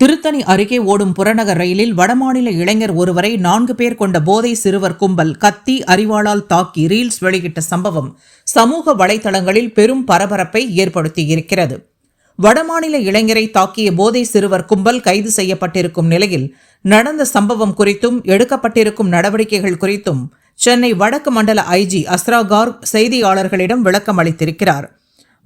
திருத்தணி அருகே ஓடும் புறநகர் ரயிலில் வடமாநில இளைஞர் ஒருவரை நான்கு பேர் கொண்ட போதை சிறுவர் கும்பல் கத்தி அறிவாளால் தாக்கி ரீல்ஸ் வெளியிட்ட சம்பவம் சமூக வலைதளங்களில் பெரும் பரபரப்பை ஏற்படுத்தியிருக்கிறது. வடமாநில இளைஞரை தாக்கிய போதை சிறுவர் கும்பல் கைது செய்யப்பட்டிருக்கும் நிலையில் நடந்த சம்பவம் குறித்தும் எடுக்கப்பட்டிருக்கும் நடவடிக்கைகள் குறித்தும் சென்னை வடக்கு மண்டல ஐஜி அஸ்ரா கார்க் செய்தியாளர்களிடம் விளக்கம் அளித்திருக்கிறார்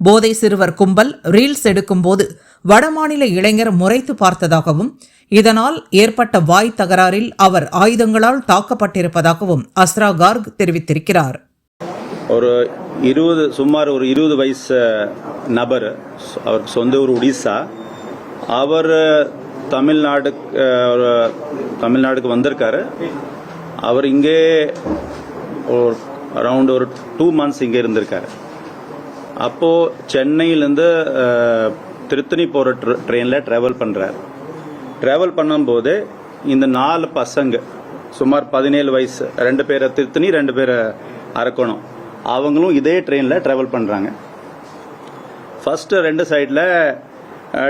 போதை சிறுவர் கும்பல் ரீல்ஸ் எடுக்கும்போது வடமாநில இளைஞர் முறைத்து பார்த்ததாகவும் இதனால் ஏற்பட்ட வாய் தகராறில் அவர் ஆயுதங்களால் தாக்கப்பட்டிருப்பதாகவும் அஸ்ரா கார்க் தெரிவித்திருக்கிறார். ஒரு இருபது சுமார் ஒரு இருபது வயசு நபர் அவருக்கு சொந்த ஊர் ஒடிசா. அவர் தமிழ்நாடு தமிழ்நாடுக்கு வந்திருக்காரு. அவர் இங்கே ஒரு அரவுண்ட் ஒரு டூ மந்த்ஸ் இங்கே இருந்திருக்காரு. அப்போது சென்னையிலேருந்து திருத்தணி போகிற ட்ரெயினில் ட்ராவல் பண்ணுறாரு ட்ராவல் பண்ணும்போது இந்த நாலு பசங்க சுமார் பதினேழு வயசு ரெண்டு பேரை திருத்தணி ரெண்டு பேரை அரக்கணும் அவங்களும் இதே ட்ரெயினில் ட்ராவல் பண்ணுறாங்க ஃபஸ்ட்டு ரெண்டு சைடில்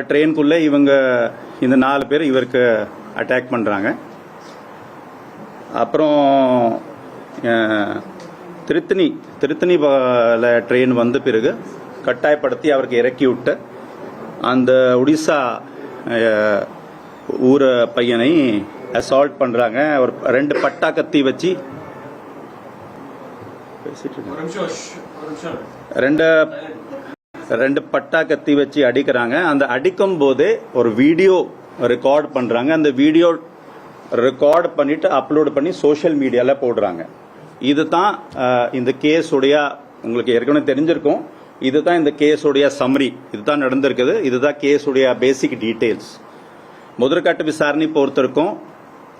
ட்ரெயின்குள்ளே இவங்க இந்த நாலு பேர் இவருக்கு அட்டாக் பண்ணுறாங்க அப்புறம் திருத்தணி திருத்தணி ட்ரெயின் வந்த பிறகு கட்டாயப்படுத்தி அவருக்கு இறக்கி விட்டு அந்த ஒடிசா ஊர பையனை அசால்ட் பண்ணுறாங்க ஒரு ரெண்டு பட்டா கத்தி வச்சு. ரெண்டு ரெண்டு பட்டா கத்தி வச்சு அடிக்கிறாங்க. அந்த அடிக்கும் போதே ஒரு வீடியோ ரெக்கார்ட் பண்றாங்க. அந்த வீடியோ ரெக்கார்ட் பண்ணிட்டு அப்லோட் பண்ணி சோஷியல் மீடியால போடுறாங்க. இதுதான் தான் இந்த கேஸ் உடைய உங்களுக்கு ஏற்கனவே தெரிஞ்சிருக்கும். இதுதான் இந்த கேஸ் உடைய சம்மரி இதுதான் நடந்திருக்குது. இதுதான் கேஸ் உடைய பேசிக் டீடைல்ஸ் முதற்கட்ட விசாரணை பொறுத்திருக்கும்.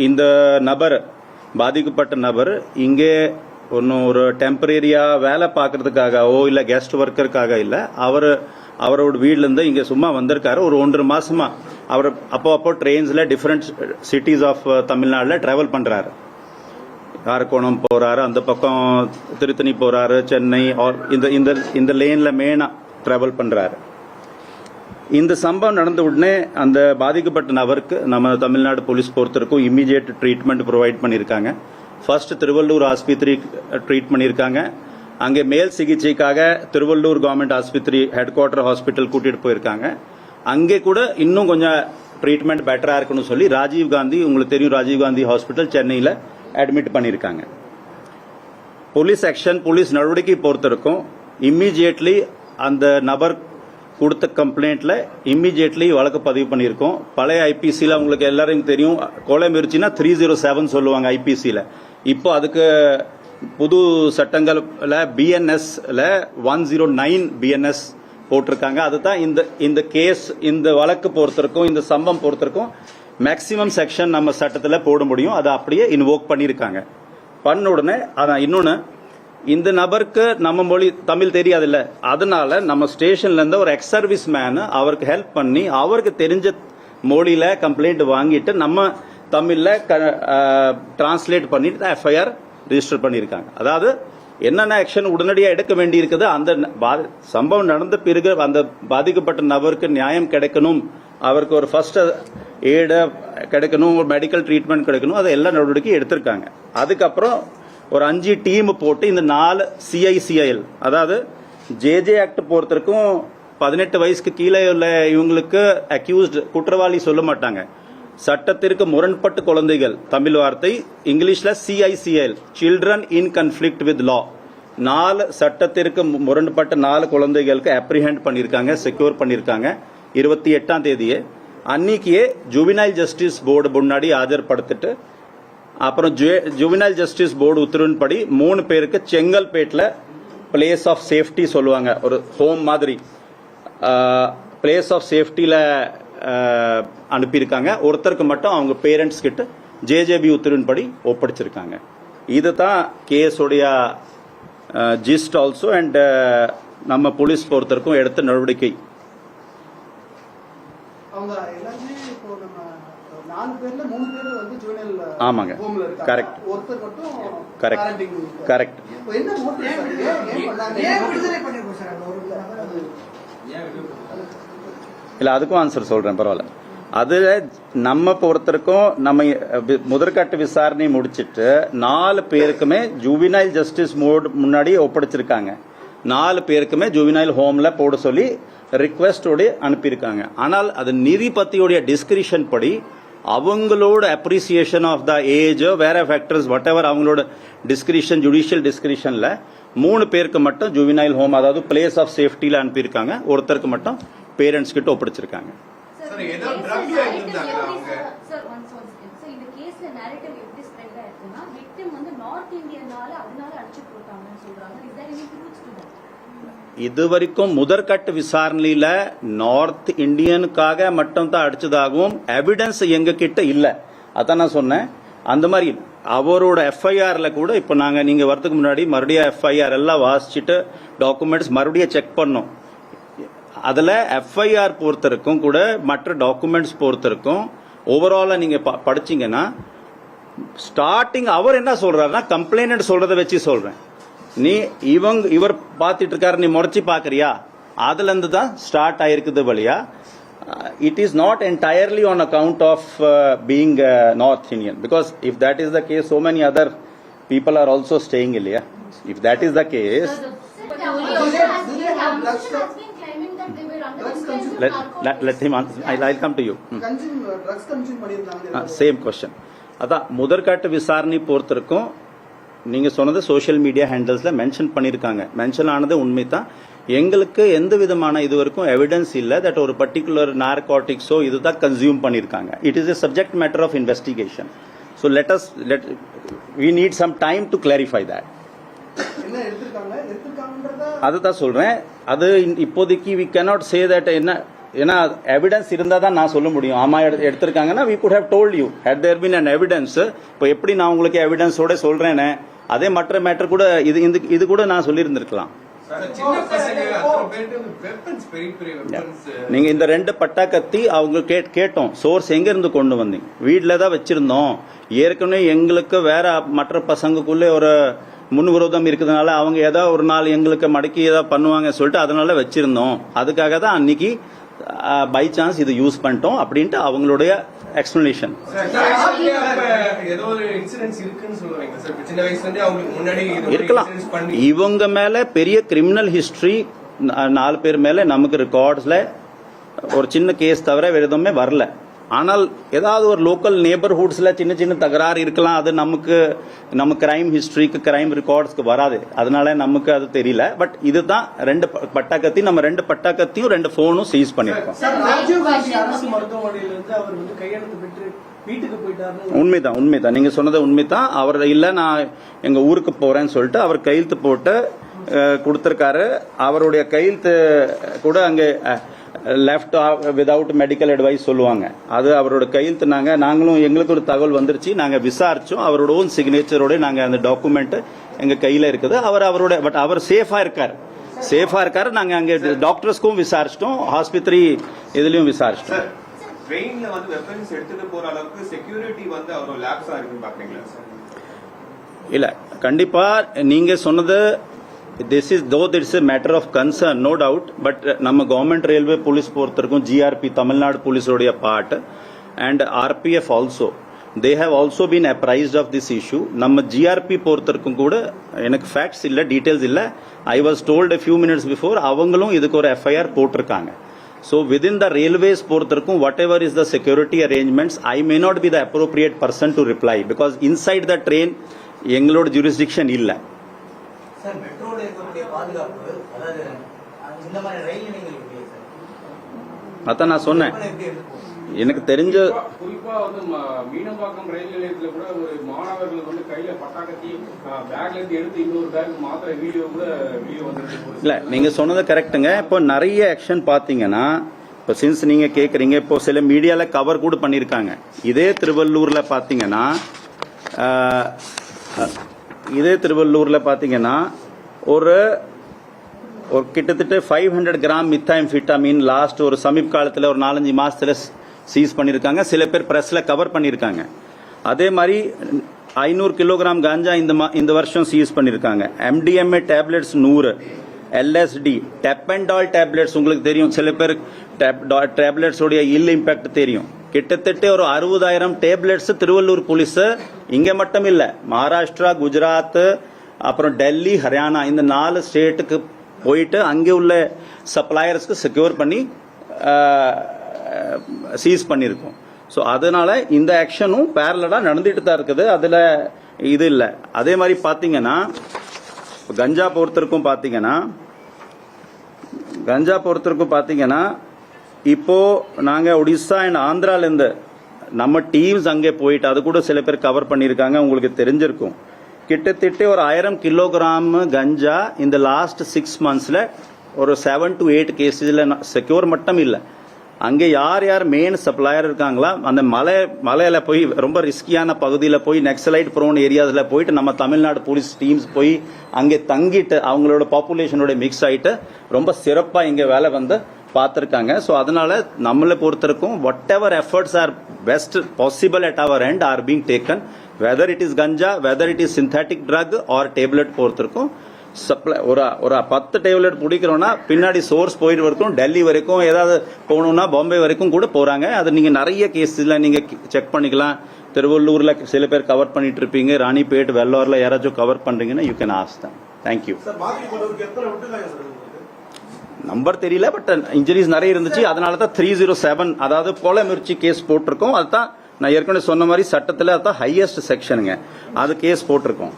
இந்த நபர் பாதிக்கப்பட்ட நபர் இங்கே ஒன்றும் ஒரு டெம்பரரியாக வேலை பார்க்கறதுக்காகவோ இல்லை கெஸ்ட் ஒர்க்கருக்காக இல்லை அவர் அவரோட வீட்லேருந்து இங்கே சும்மா வந்திருக்காரு. ஒரு ஒன்றரை மாசமா அவர் அப்போ அப்போ ட்ரெயின்ஸில் டிஃப்ரெண்ட் சிட்டிஸ் ஆஃப் தமிழ்நாட்டில் ட்ராவல் பண்ணுறாரு காரக்கோணம் போறாரு அந்த பக்கம் திருத்தணி போறாரு சென்னை இந்த இந்த இந்த லேன்ல மெயினா டிராவல் பண்றாரு. இந்த சம்பவம் நடந்த உடனே அந்த பாதிக்கப்பட்ட நபருக்கு நம்ம தமிழ்நாடு போலீஸ் பொறுத்தருக்கும் இம்மிடியேட் ட்ரீட்மெண்ட் ப்ரொவைட் பண்ணியிருக்காங்க. ஃபர்ஸ்ட் திருவள்ளூர் ஆஸ்பத்திரி ட்ரீட் பண்ணியிருக்காங்க. அங்கே மேல் சிகிச்சைக்காக திருவள்ளூர் கவர்மெண்ட் ஆஸ்பத்திரி ஹெட் குவார்டர் ஹாஸ்பிட்டல் கூட்டிகிட்டு போயிருக்காங்க. அங்கே கூட இன்னும் கொஞ்சம் ட்ரீட்மெண்ட் பெட்டராக இருக்குன்னு சொல்லி ராஜீவ் காந்தி உங்களுக்கு தெரியும் ராஜீவ் காந்தி ஹாஸ்பிட்டல் சென்னையில் அட்மிட் பண்ணியிருக்காங்க போலீஸ் ஆக்ஷன் போலீஸ் நடவடிக்கை பொறுத்திருக்கும். இம்மீடியட்லி அந்த நபர் கொடுத்த கம்ப்ளைண்ட்ல இம்மீடியட்லி வழக்கு பதிவு பண்ணியிருக்கோம் பழைய ஐபிசியில் உங்களுக்கு எல்லாரையும் தெரியும். கொலை முயற்சினா த்ரீ ஜீரோ செவன் சொல்லுவாங்க ஐபிசியில் இப்போ அதுக்கு புது சட்டங்களில் பிஎன்எஸ்ல ஒன் ஜீரோ நைன் பிஎன்எஸ் போட்டிருக்காங்க. அதுதான் இந்த இந்த கேஸ் இந்த வழக்கு பொறுத்திருக்கும் இந்த சம்பவம் பொறுத்திருக்கும். மேக்சிமம் செக்ஷன் நம்ம சட்டத்தில் போட முடியும். அதை அப்படியே இன்வோக் பண்ணியிருக்காங்க. பண்ண உடனே அதான் இன்னொன்று இந்த நபருக்கு நம்ம மொழி தமிழ் தெரியாதுல்ல. அதனால நம்ம ஸ்டேஷன்லேருந்து ஒரு எக்ஸ் சர்வீஸ் மேனு அவருக்கு ஹெல்ப் பண்ணி அவருக்கு தெரிஞ்ச மொழியில் கம்ப்ளைண்ட் வாங்கிட்டு நம்ம தமிழில் க டிரான்ஸ்லேட் பண்ணிட்டு எஃப்ஐஆர் ரிஜிஸ்டர் பண்ணியிருக்காங்க. அதாவது என்னென்ன ஆக்ஷன் உடனடியாக எடுக்க வேண்டியிருக்குது அந்த பா- சம்பவம் நடந்த பிறகு அந்த பாதிக்கப்பட்ட நபருக்கு நியாயம் கிடைக்கணும் அவருக்கு ஒரு ஃபர்ஸ்ட் எய்டு கிடைக்கணும் ஒரு மெடிக்கல் ட்ரீட்மெண்ட் கிடைக்கணும் அது எல்லா நடவடிக்கையும் எடுத்திருக்காங்க. அதுக்கப்புறம் ஒரு அஞ்சு டீம் போட்டு இந்த நாலு சிஐசிஐஎல் அதாவது ஜேஜே ஆக்ட் பொறுத்தருக்கும் பதினெட்டு வயசுக்கு கீழே உள்ள இவங்களுக்கு அக்யூஸ்டு குற்றவாளி சொல்ல மாட்டாங்க. சட்டத்திற்கு முரண்பட்டு குழந்தைகள் தமிழ் வார்த்தை இங்கிலீஷில் CICL children in conflict with law நாலு சட்டத்திற்கு மு- முரண்பட்ட நாலு குழந்தைகளுக்கு அப்ரிஹெண்ட் பண்ணியிருக்காங்க செக்யூர் பண்ணியிருக்காங்க. இருபத்தி எட்டாம் தேதியே. அன்னைக்கே ஜுவினைல் ஜஸ்டிஸ் போர்டு முன்னாடி ஆஜர்படுத்திட்டு அப்புறம் ஜுவினைல் ஜஸ்டிஸ் போர்டு உத்தரவின்படி மூணு பேருக்கு செங்கல்பேட்டில் பிளேஸ் ஆஃப் சேஃப்டி சொல்லுவாங்க. ஒரு ஹோம் மாதிரி. பிளேஸ் ஆஃப் சேஃப்டியில் அனுப்பியிருக்காங்க. ஒருத்தருக்கு மட்டும் அவங்க பேரண்ட்ஸ் கிட்ட ஜேஜேபி உத்தரவின்படி ஒப்படைச்சிருக்காங்க. இது தான் கேஸுடைய ஜிஸ்ட் ஆல்சோ அண்ட் நம்ம போலீஸ் பொறுத்தருக்கும் எடுத்த நடவடிக்கை. அவங்க எல்லாமே இப்போ நம்ம நாலு பேர்ல மூணு பேர் வந்து ஜுவனல் ஆமாங்க. ஒருத்தர் மட்டும். கரெக்ட் என்ன நபரை? அது இல்லை அதுக்கும் ஆன்சர் சொல்கிறேன் பரவாயில்ல. அதுல நம்ம பொறுத்தருக்கும் நம்ம முதற்கட்ட விசாரணை முடிச்சிட்டு நாலு பேருக்குமே ஜூவினைல் ஜஸ்டிஸ் மோட் முன்னாடி ஒப்படைச்சிருக்காங்க. நாலு பேருக்குமே ஜூவினைல் ஹோம்ல போட சொல்லி ரிக்வெஸ்டோடு அனுப்பியிருக்காங்க. ஆனால் அது நீதிபதியோடைய டிஸ்கிரிஷன் படி அவங்களோட அப்ரிசியேஷன் ஆஃப் த ஏஜோ வேற ஃபேக்டர்ஸ் வாட் எவர் அவங்களோட டிஸ்கிரிஷன் ஜுடிஷியல் டிஸ்கிரிஷனில் மூணு பேருக்கு மட்டும் ஜுவினைல் ஹோம் அதாவது பிளேஸ் ஆஃப் சேஃப்டியில் அனுப்பியிருக்காங்க. ஒருத்தருக்கு மட்டும் பேரண்ட்ஸ் கிட்ட ஒப்படைச்சிருக்காங்க சார் ஏதோ ட்ரக் எடுத்திருந்தாங்களா அவங்க சார் ஒன்ஸ் ஒன்ஸ் சார் இந்த கேஸ்ல narrative எப்படி ஸ்ப்ரெட் ஆயிருக்குன்னா victim வந்து நார்த் இந்தியனால அதனால அடிச்சு போட்டாங்கன்னு சொல்றாங்க is there any truth to that இது வரைக்கும் முதற்கட்ட விசாரணையில நார்த் இந்தியனுக்காக மட்டும் தான் அடிச்சதாகவும் எவிடன்ஸ் எங்க கிட்ட இல்ல. அதான் நான் சொன்னேன். அந்த மாதிரி அவரோட எஃப்ஐஆர்ல கூட இப்போ நாங்க நீங்க வரதுக்கு முன்னாடி மறுபடியும் எஃப்ஐஆர் எல்லாம் வாசிச்சுட்டு டாக்குமெண்ட்ஸ் மறுபடியும் செக் பண்ணோம். அதுல எஃப்ஐஆர் பொறுத்தருக்கும் கூட மற்ற டாக்குமெண்ட்ஸ் பொறுத்தருக்கும். ஓவராலா நீங்க ப- படிச்சீங்கன்னா ஸ்டார்டிங் அவர் என்ன சொல்றாருன்னா கம்ப்ளைண்ட் சொல்றதை வச்சு சொல்றேன். நீ இவங்க இவர் பார்த்துட்டு இருக்காரு நீ முறைச்சு பாக்குறியா அதுல இருந்து தான் ஸ்டார்ட் ஆயிருக்குது வழியா it is not entirely on account of being north Indian because if that is the case so many other people are also staying இல்லையா if that is the case let, let, let him answer. I'll, I'll come to you. Same question அதான் முதற்காட்டு விசாரணை பொறுத்திருக்கும். நீங்க சொன்னது social media ஹேண்டல்ஸ்ல mention பண்ணிருக்காங்க. Mention ஆனது உண்மை தான் எங்களுக்கு எந்த விதமான இது வரைக்கும் எவிடன்ஸ் இல்ல தட் ஒரு பர்டிகுலர் நார்காட்டிக்ஸோ இதுதான் கன்சியூம் பண்ணிருக்காங்க. It is a subject matter of investigation so let us let we need some time to clarify that எடுத்திருக்காங்கன்றத அதுதான் சொல்றேன். அது இப்போதைக்கு வி cannot சே தட் என்ன ஏன்னா எவிடன்ஸ் இருந்தா தான் நான் சொல்ல முடியும். ஆமா எடு- எடுத்திருக்காங்கன்னா we could have told you. Had there been an evidence இப்போ எப்படி நான் உங்களுக்கு எவிடன்ஸோட சொல்றேனே? அதே மற்ற மேட்டர் கூட இது இந்த- இது கூட நான் சொல்லியிருந்திருக்கலாம். வெப்பன்ஸ் நீங்க இந்த ரெண்டு பட்டா கத்தி அவங்க கேட்டோம். சோர்ஸ் எங்க இருந்து கொண்டு வந்தீங்க? வீட்ல தான் வச்சிருந்தோம். ஏற்கனவே எங்களுக்கு வேற மற்ற பசங்களுக்குள்ள ஒரு முன்விரோதம் இருக்கிறதுனால அவங்க ஏதாவது ஒரு நாள் எங்களுக்கு மடக்கி ஏதாவது பண்ணுவாங்க சொல்லிட்டு அதனால வச்சிருந்தோம். அதுக்காக தான் அன்னைக்கு பை சான்ஸ் இது யூஸ் பண்ணிட்டோம் அப்படின்ட்டு அவங்களுடைய எக்ஸ்பிளனேஷன் இருக்கலாம். இவங்க மேல பெரிய கிரிமினல் ஹிஸ்டரி நாலு பேர் மேல நமக்கு ரெக்கார்ட்ஸ்ல ஒரு சின்ன கேஸ் தவிர வேற எதுவுமே வரல. ஆனால் ஏதாவது ஒரு லோக்கல் நேபர்ஹுட்ஸ்ல சின்ன சின்ன தகராறு இருக்கலாம். அது நமக்கு நம்ம கிரைம் ஹிஸ்டரிக்கு கிரைம் ரெக்கார்ட்ஸ்க்கு வராது. அதனால நமக்கு அது தெரியல. பட் இதுதான் ரெண்டு ப- பட்டாக்கத்தி நம்ம ரெண்டு பட்டாக்கத்தியும் ரெண்டு போனும் சீஸ் போயிட்டாருன்னு உண்மைதான் உண்மைதான். நீங்க சொன்னது உண்மைதான். அவர் இல்ல நான் எங்க ஊருக்கு போறேன்னு சொல்லிட்டு அவர் கையெழுத்து போட்டு கொடுத்திருக்காரு. அவருடைய கையெழுத்து கூட அங்க லெஃப்ட் விதவுட் மெடிக்கல் அட்வைஸ் சொல்லுவாங்க. அது அவரோட கையெழுத்து நாங்க நாங்களும் எங்களுக்கு ஒரு தகவல் வந்துருச்சு. நாங்க விசாரிச்சோம். அவரோட ஓன் சிக்னேச்சரோட நாங்க அந்த டாக்குமெண்ட் எங்க கையில இருக்குது. அவர் அவரோட பட் அவர் சேஃபா இருக்காரு. சேஃபா இருக்காரு. நாங்க அங்க டாக்டர்ஸ்க்கும் விசாரிச்சிட்டோம். ஆஸ்பத்திரி இதுலயும் விசாரிச்சிட்டோம். சார் ட்ரெயின்ல வந்து வெப்பன்ஸ் அளவுக்கு செக்யூரிட்டி வந்து இருக்குன்னு சார் இல்ல கண்டிப்பா நீங்க சொன்னது this is though that's a matter of concern no doubt but நம்ம கவர்மெண்ட் ரயில்வே போலீஸ் பொறுத்திருக்கும் GRP Tamil Nadu போலீஸோடைய part and RPF also they have also been apprised of this issue நம்ம ஜிஆர்பி பொறுத்திருக்கும் கூட எனக்கு ஃபேக்ட்ஸ் இல்லை டீட்டெயில்ஸ் இல்லை. I was told few minutes before அவங்களும் இதுக்கு ஒரு எஃப்ஐஆர் போட்டிருக்காங்க. So within the railways பொறுத்திருக்கும் whatever is the security arrangements I may not be the appropriate person to reply because inside the train எங்களோட jurisdiction இல்லை. பாதுகாப்பு அதாவது இந்த மாதிரி ரயில் நிலையங்கள் எப்படி சார் அதான் நான் சொன்னேன். எனக்கு தெரிஞ்ச குறிப்பா- வந்து மீனம்பாக்கம் ரயில் நிலையத்துல கூட ஒரு மாணவர்கள் வந்து கையில பட்டாக்கத்தி பேக்ல இருந்து எடுத்து இன்னொரு பேக் மாத்திர வீடியோ கூட வீடியோ வந்துருக்கு இல்ல நீங்க சொன்னது கரெக்ட்டுங்க இப்போ நிறைய ஆக்ஷன் பாத்தீங்கன்னா இப்போ சின்ஸ் நீங்க கேக்குறீங்க இப்போ சில மீடியால கவர் கூட பண்ணிருக்காங்க இதே திருவள்ளூர்ல அஹ், இதே திருவள்ளூர்ல பாத்தீங்கன்னா ஒரு ஒரு கிட்டத்தட்ட five hundred gram methamphetamine last ஒரு சமீப காலத்தில் ஒரு நாலஞ்சு மாதத்தில் சீஸ் பண்ணியிருக்காங்க சில பேர் ப்ரெஸ்ஸில் கவர் பண்ணியிருக்காங்க அதே மாதிரி ஐநூறு கிலோகிராம் காஞ்சா இந்த மா- இந்த வருஷம் சீஸ் பண்ணியிருக்காங்க எம்டிஎம்ஏ டேப்லெட்ஸ் நூறு. எல்எஸ்டி டெப்பன்டால் டேப்லெட்ஸ் உங்களுக்கு தெரியும். சில பேர் டேப்லெட்ஸோடைய இல் இம்பேக்ட் தெரியும். கிட்டத்தட்ட ஒரு அறுபதாயிரம் டேப்லெட்ஸ் திருவள்ளூர் போலீஸ் இங்கே மட்டும் இல்லை மகாராஷ்டிரா குஜராத் அப்புறம் டெல்லி ஹரியானா இந்த நாலு ஸ்டேட்டுக்கு போயிட்டு அங்கே உள்ள சப்ளையர்ஸ்க்கு செக்யூர் பண்ணி சீஸ் பண்ணியிருக்கோம். ஸோ அதனால் இந்த ஆக்ஷனும் பேரலடாக நடந்துட்டு தான் இருக்குது. அதில் இது இல்லை. அதே மாதிரி பார்த்தீங்கன்னா கஞ்சா பொறுத்தருக்கும் பார்த்தீங்கன்னா கஞ்சா பொறுத்தருக்கும் பார்த்தீங்கன்னா இப்போது நாங்கள் ஒடிசா அண்ட் ஆந்திராலேருந்து நம்ம டீம்ஸ் அங்கே போயிட்டு அது கூட சில பேர் கவர் பண்ணியிருக்காங்க உங்களுக்கு தெரிஞ்சிருக்கும். கிட்டத்தட்ட ஒரு ஆயிரம் கிலோகிராம் கஞ்சா இந்த லாஸ்ட் சிக்ஸ் மந்த்ஸில் ஒரு செவன் டு எயிட் கேஸில் செக்யூர் மட்டும் இல்லை. அங்கே யார் யார் மெயின் சப்ளையர் இருக்காங்களா அந்த மலை மலையில் போய் ரொம்ப ரிஸ்கியான பகுதியில் போய் நெக்ஸலைட் ப்ரோன் ஏரியாஸில் போயிட்டு நம்ம தமிழ்நாடு போலீஸ் டீம்ஸ் போய் அங்கே தங்கிட்டு அவங்களோட பாப்புலேஷனோட மிக்ஸ் ஆகிட்டு ரொம்ப சிறப்பாக இங்கே வேலை வந்து பார்த்துருக்காங்க. ஸோ அதனால் நம்மளை பொறுத்தவரைக்கும் whatever efforts are best possible at our end are being taken whether it is ganja whether it is synthetic drug or tablet பொறுத்திருக்கும் supply ஒரு ஒரு பத்து டேப்லெட் பிடிக்கிறோம்னா பின்னாடி சோர்ஸ் போயிட்டு வரைக்கும் டெல்லி வரைக்கும் ஏதாவது போகணும்னா பாம்பே வரைக்கும் கூட போறாங்க. அது நீங்க நிறைய கேஸில் நீங்க செக் பண்ணிக்கலாம். திருவள்ளூர்ல சில பேர் கவர் பண்ணிட்டு இருப்பீங்க. ராணிப்பேட் வெள்ளூர்ல யாராச்சும் கவர் பண்றீங்கன்னா யூ கேன் ஆஸ்க் தான் தேங்க்யூ நம்பர் தெரியல பட் இன்ஜுரிஸ் நிறைய இருந்துச்சு. அதனால தான் த்ரீ ஜீரோ செவன் அதாவது கொலை முயற்சி கேஸ் போட்டிருக்கோம். அதுதான் நான் ஏற்கனவே சொன்ன மாதிரி சட்டத்தில் அதுதான் ஹையஸ்ட் செக்ஷனுங்க அது கேஸ் போட்டிருக்கோம்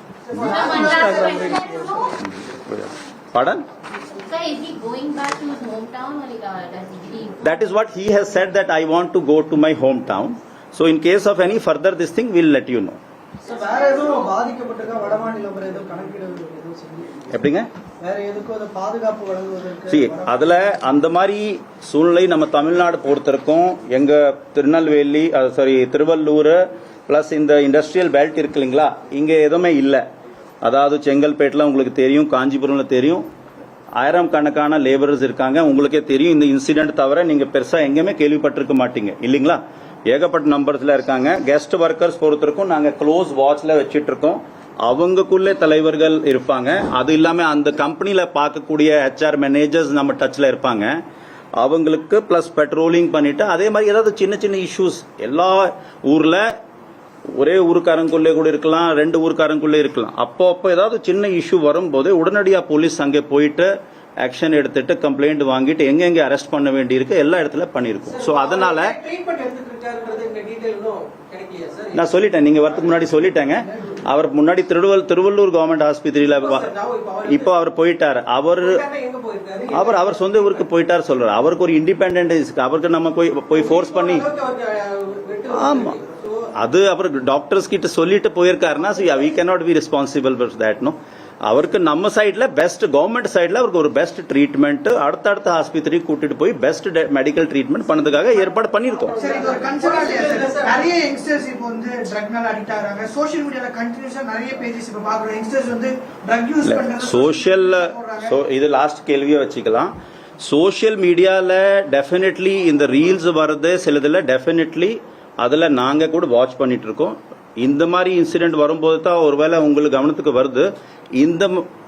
uh, he leave? that is what he has said that I want to go to my hometown. So in case of any further this thing, we'll let you know. வேற எதுவும் வட எதுவும் செஞ்சு எப்படிங்க C அதுல அந்த மாதிரி சூழ்நிலை நம்ம தமிழ்நாடு பொறுத்திருக்கோம். எங்க திருநெல்வேலி சாரி திருவள்ளூர் பிளஸ் இந்த இண்டஸ்ட்ரியல் பெல்ட் இருக்கு இல்லைங்களா? இங்க எதுவுமே இல்லை. அதாவது செங்கல்பேட்டில் உங்களுக்கு தெரியும் காஞ்சிபுரம்ல தெரியும். ஆயிரம் கணக்கான லேபரர்ஸ் இருக்காங்க. உங்களுக்கே தெரியும் இந்த இன்சிடென்ட் தவிர நீங்க பெருசா எங்கேயுமே கேள்விப்பட்டிருக்க மாட்டீங்க. இல்லைங்களா? ஏகப்பட்ட நம்பர்ஸ்ல இருக்காங்க. கெஸ்ட் ஒர்க்கர்ஸ் பொறுத்திருக்கும். நாங்க க்ளோஸ் வாட்ச்ல வச்சிட்டு இருக்கோம். அவங்கக்குள்ளே தலைவர்கள் இருப்பாங்க. அது இல்லாமல் அந்த கம்பெனியில் பார்க்கக்கூடிய ஹெச்ஆர் மேனேஜர்ஸ் நம்ம டச்சில் இருப்பாங்க. அவங்களுக்கு ப்ளஸ் பெட்ரோலிங் பண்ணிவிட்டு அதே மாதிரி ஏதாவது சின்ன சின்ன இஷ்யூஸ் எல்லா ஊரில் ஒரே ஊருக்காரங்குள்ளே கூட இருக்கலாம் ரெண்டு ஊருக்காரங்குள்ளே இருக்கலாம். அப்போ அப்போ ஏதாவது சின்ன இஷ்யூ வரும்போது உடனடியாக போலீஸ் அங்கே போயிட்டு ஆக்ஷன் எடுத்துட்டு கம்ப்ளைண்ட் வாங்கிட்டு எங்கெங்கே அரெஸ்ட் பண்ண வேண்டியிருக்கு எல்லா இடத்துல பண்ணியிருக்கோம். ஸோ அதனால் ட்ரீட்மெண்ட் எடுத்துட்டு இருக்காருன்றது இந்த டீடைல் இன்னும் கிடைக்கலையா சார் நான் சொல்லிட்டேன் நீங்க வரதுக்கு முன்னாடி சொல்லிட்டேங்க. அவர் முன்னாடி திருவள்ளூர் திருவள்ளூர் கவர்மெண்ட் ஆஸ்பத்திரியில இப்போ அவர் போயிட்டார். அவர் அவர் அவர் சொந்த ஊருக்கு போயிட்டார் சொல்றாரு. அவருக்கு ஒரு இண்டிபெண்டன்ட் அவருக்கு நம்ம போய் போய் ஃபோர்ஸ் பண்ணி ஆமா. அது அவர் டாக்டர்ஸ் கிட்ட சொல்லிட்டு போயிருக்காருன்னா we cannot be responsible for that no அவருக்கு நம்ம சைடுல பெஸ்ட் கவர்மெண்ட் சைடுல அவருக்கு ஒரு பெஸ்ட் ட்ரீட்மெண்ட் அடுத்தடுத்த ஆஸ்பத்திரி கூட்டிட்டு போய் பெஸ்ட் மெடிக்கல் ட்ரீட்மெண்ட் பண்ணதுக்காக ஏற்பாடு பண்ணியிருக்கோம். நிறைய யங்ஸ்டர்ஸ் இப்போ வந்து ட்ரக்னால அடிக்ட் ஆகுறாங்க. சோஷியல் மீடியால கண்டினியூஸா நிறைய பேஜஸ் இப்போ பாக்குறோம் யங்ஸ்டர்ஸ் வந்து ட்ரக் யூஸ் பண்றது சோஷியல் இது லாஸ்ட் கேள்வியை வச்சுக்கலாம். சோஷியல் மீடியாவில் டெஃபினெட்லி இந்த ரீல்ஸ் வர்றது சிலதில் டெஃபினெட்லி அதில் நாங்கள் கூட வாட்ச் பண்ணிட்டு இருக்கோம். இந்த மாதிரி இன்சிடென்ட் வரும்போது தான் ஒருவேளை உங்களுக்கு கவனத்துக்கு வருது. இந்த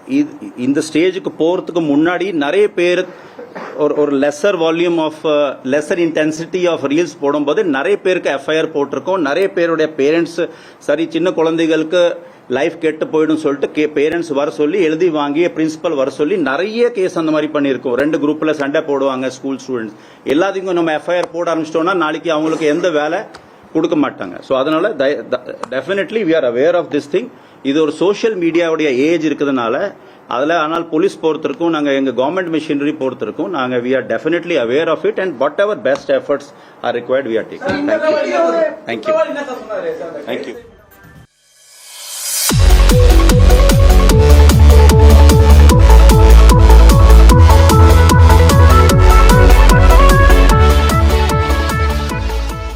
இது- இந்த ஸ்டேஜுக்கு போகிறதுக்கு முன்னாடி நிறைய பேர் ஒரு ஒரு lesser volume of lesser intensity of reels போடும்போது நிறைய பேருக்கு எஃப்ஐஆர் போட்டிருக்கோம். நிறைய பேருடைய பேரண்ட்ஸ் சரி சின்ன குழந்தைகளுக்கு லைஃப் கெட்டு போயிடும் சொல்லிட்டு கே பேரண்ட்ஸ் வர சொல்லி எழுதி வாங்கி பிரின்சிபல் வர சொல்லி நிறைய கேஸ் அந்த மாதிரி பண்ணியிருக்கோம். ரெண்டு குரூப்பில் சண்டை போடுவாங்க ஸ்கூல் ஸ்டூடெண்ட்ஸ் எல்லாத்துக்கும் நம்ம எஃப்ஐஆர் போட ஆரம்பிச்சிட்டோம்னா நாளைக்கு அவங்களுக்கு எந்த வேலை? கொடுக்க மாட்டாங்க ஸோ அதனால definitely we are aware of this thing இது ஒரு சோஷியல் மீடியாவுடைய ஏஜ் இருக்கிறதுனால அதில் ஆனால் போலீஸ் பொறுத்திருக்கும் நாங்கள் எங்கள் கவர்மெண்ட் மிஷினரி பொறுத்திருக்கும் நாங்கள் we are definitely aware of it and whatever best efforts are required we are taking thank you thank you thank you